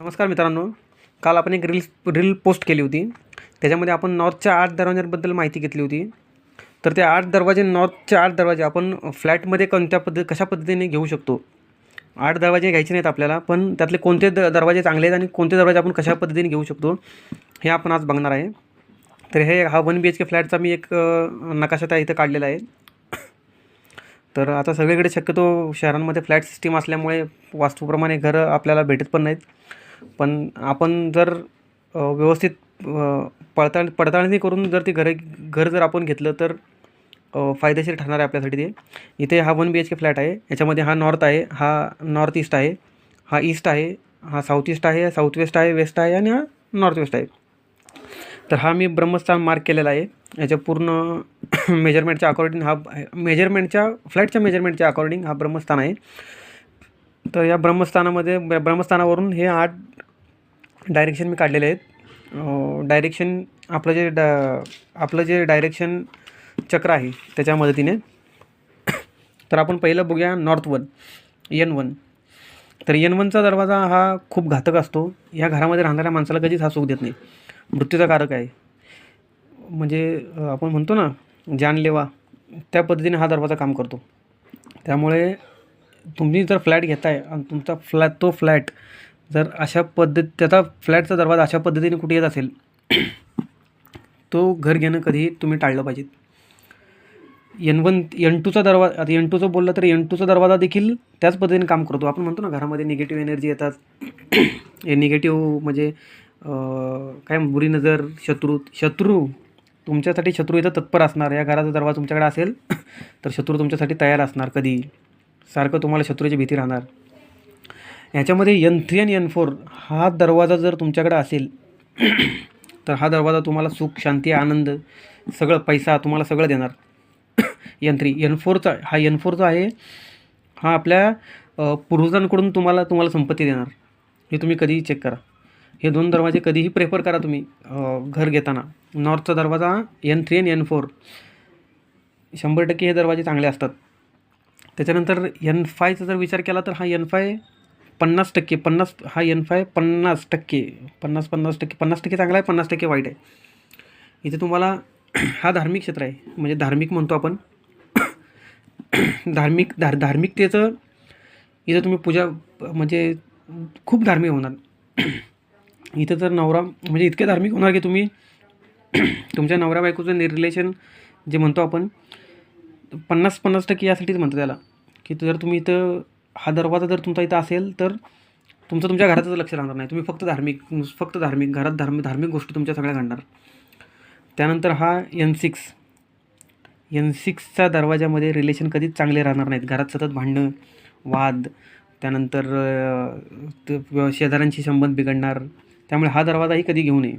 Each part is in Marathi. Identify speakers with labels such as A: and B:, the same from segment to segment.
A: नमस्कार मित्रांनो. काल आपण एक रील्स रील पोस्ट केली होती. त्याच्यामध्ये आपण नॉर्थच्या आठ दरवाजांबद्दल माहिती घेतली होती. तर त्या आठ दरवाजे नॉर्थचे आठ दरवाजे आपण फ्लॅटमध्ये कोणत्या पद्धती कशा पद्धतीने घेऊ शकतो? आठ दरवाजे घ्यायचे नाहीत आपल्याला पण त्यातले कोणते द दरवाजे चांगले आहेत आणि कोणते दरवाजे आपण कशा पद्धतीने घेऊ शकतो हे आपण आज बघणार आहे. तर हे हा वन बी एच के फ्लॅटचा मी एक नकाशा त्या इथं काढलेला आहे. तर आता सगळीकडे शक्यतो शहरांमध्ये फ्लॅट सिस्टीम असल्यामुळे वास्तूप्रमाणे घरं आपल्याला भेटत पण नाहीत. पण आपण जर व्यवस्थित पडताळ पडताळणी करून जर ते घर घर जर आपण घेतलं तर फायदेशीर ठरणार आहे आपल्यासाठी ते. इथे हा one B H K flat आहे. याच्यामध्ये हा नॉर्थ आहे हा नॉर्थ ईस्ट आहे हा ईस्ट आहे हा साऊथ ईस्ट आहे साऊथ वेस्ट आहे वेस्ट आहे आणि हा नॉर्थ वेस्ट आहे. तर हा मी ब्रह्मस्थान मार्क केलेला आहे. याच्या पूर्ण मेजरमेंटच्या अकॉर्डिंग हा मेजरमेंटच्या फ्लॅटच्या मेजरमेंटच्या अकॉर्डिंग हा ब्रह्मस्थान आहे. तर या ब्रह्मस्थानामध्ये ब्रह्मस्थानावरून हे आठ डायरेक्शन मी काढलेले आहेत. डायरेक्शन आपलं जे डा आपलं जे डायरेक्शन चक्र आहे त्याच्या मदतीने. तर आपण पहिलं बघूया नॉर्थ वन एन वन तर एन वनचा दरवाजा हा खूप घातक असतो. या घरामध्ये राहणाऱ्या माणसाला कधीच हा सुख देत नाही. मृत्यूचा कारक आहे. म्हणजे आपण म्हणतो ना जानलेवा त्या पद्धतीने हा दरवाजा काम करतो. त्यामुळे तुम्ही जर फ्लॅट घेताय आणि तुमचा फ्लॅट तो फ्लॅट जर अशा पद्धत त्याचा फ्लॅटचा दरवाजा अशा पद्धतीने कुठे येत असेल तो घर घेणं कधीही तुम्ही टाळलं पाहिजे. एन वन एन टूचा दरवाजा आता एन टूचं बोललं तर एन टूचा दरवाजा देखील त्याच पद्धतीने काम करतो. आपण म्हणतो ना घरामध्ये निगेटिव्ह एनर्जी येतात. हे निगेटिव्ह म्हणजे काय बुरी नजर शत्रू शत्रू तुमच्यासाठी शत्रू इथं तत्पर असणार. या घराचा दरवाजा तुमच्याकडे असेल तर शत्रू तुमच्यासाठी तयार असणार कधी सारखं तुम्हाला शत्रूची भीती राहणार. याच्यामध्ये यन थ्री आणि यन फोर हा दरवाजा जर तुमच्याकडे असेल तर हा दरवाजा तुम्हाला सुख शांती आनंद सगळं पैसा तुम्हाला सगळं देणार. यन थ्री यन फोरचा हा यन फोरचा आहे हा आपल्या पूर्वजांकडून तुम्हाला तुम्हाला संपत्ती देणार. हे तुम्ही कधीही चेक करा. हे दोन दरवाजे कधीही प्रेफर करा तुम्ही घर घेताना. नॉर्थचा दरवाजा एन थ्री आणि एन फोर शंभर टक्के हे दरवाजे चांगले असतात. त्याच्यानंतर एन फायचा जर विचार केला तर हा एन फाय पन्नास टक्के पन्नास हा एन फाय पन्नास टक्के पन्नास पन्नास टक्के पन्नास टक्के चांगला आहे पन्नास टक्के वाईट आहे. इथे तुम्हाला हा धार्मिक क्षेत्र आहे. म्हणजे धार्मिक म्हणतो आपण. धार्मिक धार धार्मिकतेचं इथं तुम्ही पूजा म्हणजे खूप धार्मिक होणार. इथं जर नवरा म्हणजे इतके धार्मिक होणार की तुम्ही तुमच्या नवरा बायकोचं रिलेशन जे म्हणतो आपण पन्नास पन्नास टक्के यासाठीच म्हणतो त्याला. की जर तुम्ही इथं हा दरवाजा जर तुमचा इथं असेल तर तुमचं तुमच्या घरातच लक्ष राहणार नाही. तुम्ही फक्त धार्मिक फक्त धार्मिक घरात धार्मिक धार्मिक गोष्टी तुमच्या सगळ्या घडणार. त्यानंतर हा एन सिक्स एन सिक्सच्या दरवाजामध्ये रिलेशन कधीच चांगले राहणार नाहीत. घरात सतत भांडणं वाद त्यानंतर त- शेजाऱ्यांशी संबंध बिघडणार. त्यामुळे हा दरवाजाही कधी घेऊ नये.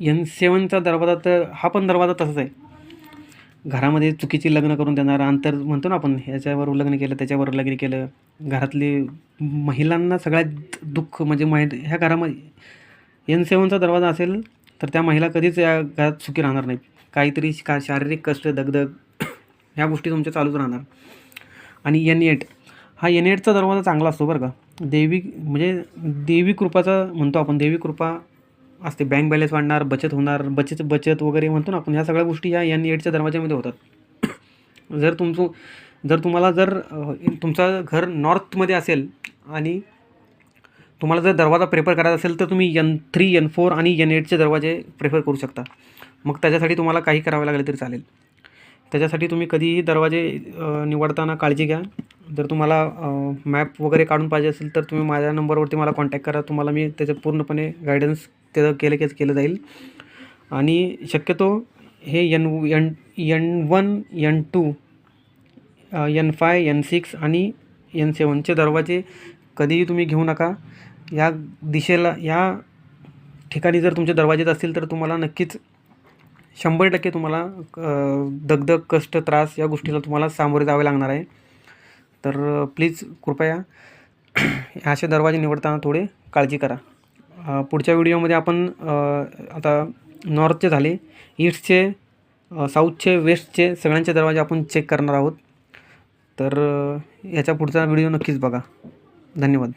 A: एन सेवनचा दरवाजा तर हा पण दरवाजा तसाच आहे. घरामध्ये चुकीची लग्न करून देणार अंतर म्हणतो ना आपण ह्याच्यावर लग्न केलं त्याच्यावर लग्न केलं घरातले महिलांना सगळ्यात दुःख म्हणजे माहीत ह्या घरामध्ये एन सेवनचा दरवाजा असेल तर त्या महिला कधीच या घरात सुखी राहणार नाहीत. काहीतरी का शारीरिक कष्ट दगदग ह्या गोष्टी तुमच्या चालूच राहणार. आणि एन एट हा एन एटचा दरवाजा चांगला असतो बरं का. देवी म्हणजे देवी कृपाचा म्हणतो आपण देवी कृपा असते. बँक बॅलन्स वाढणार बचत होणार बचत बचत वगैरे म्हणतो ना आपण ह्या सगळ्या गोष्टी या एन एडच्या दरवाजामध्ये होतात. जर तुमचं जर तुम्हाला जर तुमचं घर नॉर्थमध्ये असेल आणि तुम्हाला जर दरवाजा प्रेफर करायचा असेल तर तुम्ही एन थ्री एन फोर आणि एन एटचे दरवाजे प्रेफर करू शकता. मग त्याच्यासाठी तुम्हाला काही करावं लागलं तरी चालेल. त्याच्यासाठी तुम्ही कधीही दरवाजे निवडताना काळजी घ्या. जर तुम्हाला मॅप वगैरे काढून पाहिजे असेल तर तुम्ही माझ्या नंबरवरती मला कॉन्टॅक्ट करा. तुम्हाला मी त्याचं पूर्णपणे गायडन्स ते केलं केच केलं जाईल. आणि शक्यतो हे N N N one N two N five N six आणि यन सेवनचे दरवाजे कधीही तुम्ही घेऊ नका. या दिशेला या ठिकाणी जर तुमचे दरवाजेच असतील तर तुम्हाला नक्कीच शंभर टक्के तुम्हाला दगदग कष्ट त्रास या गोष्टीला तुम्हाला सामोरे जावे लागणार आहे. तर प्लीज कृपया असे दरवाजे निवडताना थोडे काळजी करा. पुढच्या व्हिडिओमध्ये आपण आता नॉर्थचे झाले. ईस्टचे साऊथचे वेस्टचे सगळ्यांचे दरवाजे आपण चेक करणार आहोत. तर अ, याच्या पुढचा व्हिडिओ नक्कीच बघा. धन्यवाद.